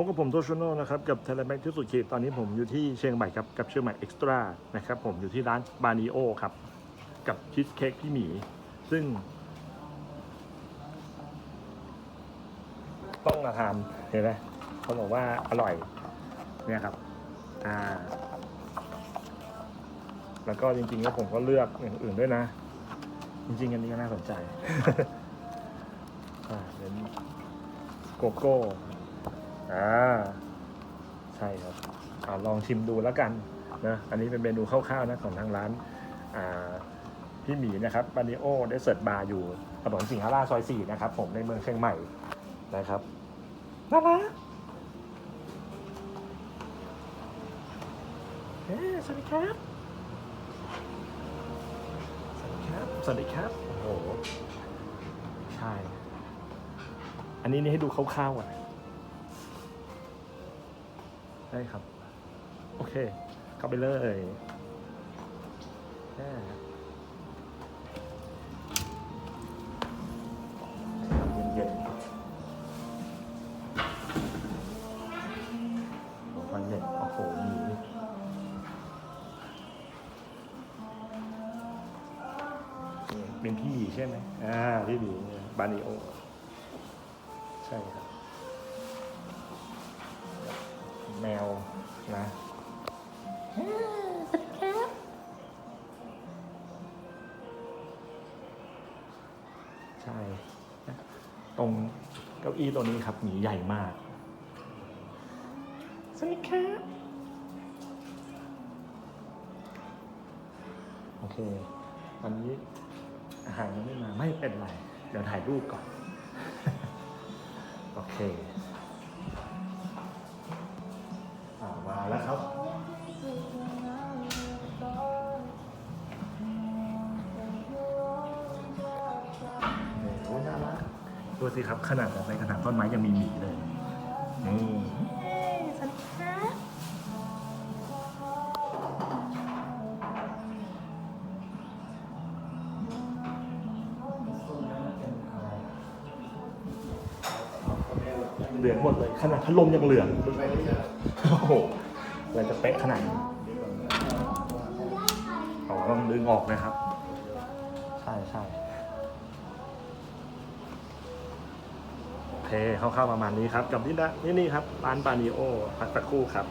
พบกับผมโตชโนนะครับกับ t ทเลแม็กที่สุดขีดตอนนี้ผมอยู่ที่เชียงใหม่ครับกับเชียงใหม่เอ็กซ์ตร้านะครับผมอยู่ที่ร้านบานิโอครับ กับชีสเค้กพี่หมี ซึ่ง ต้องมาทานเห็นไหมเขาบอกว่าอร่อยเนี่ยครับอ่าแล้วก็จริงๆแล้วผมก็เลือกอย่างอื่นด้วยนะ จริงๆอันนี้ก็น่าสนใจอ่าเป็นโกโก้ อ่าใช่ครับอาลองชิมดูแล้วกันนะอันนี้เป็นเมนูคร่าวๆนะของทางร้านอ่าพี่หมีนะครับบานิโอเดสเซิร์ตบาร์อยู่ถนนสิงห์ราซอยสี่นะครับ ผมในเมืองเชียงใหม่นะครับน่ารักเอ้สวัสดีครับ สวัสดีครับ สวัสดีครับ โอ้โห ใช่ อันนี้นี่ให้ดูคร่าวๆอะ ได้ครับ โอเค เข้าไปเลยแค่เย็นๆโอ้ฟันเด็ดโอ้โหมีเป็นพี่ใช่ไหมอ่า พี่หมีบานิโอ ใช่ครับ แมวนะใช่ ตรงเก้าอี้ตัวนี้ครับหมีใหญ่มากสวัสดีครับโอเค ตอนนี้อาหารยังไม่มาไม่เป็นไร เดี๋ยวถ่ายรูปก่อน โอเคาแล้วครับ โอ้น่ารักดูสิครับขนาดในขนาดต้นไม้ยังมีหมีเลยนี่สวัสดีครับเหลืองหมดเลย ขนาดพัดลมยังเหลือง โอ้โห อะไรจะเป๊ะขนาดนี้เราต้องดึงออกนะครับ ใช่ใช่โอเคเข้าๆประมาณนี้ครับ กับนี่นะนี่นี่ครับร้านปานิโอพักสักครู่ครับ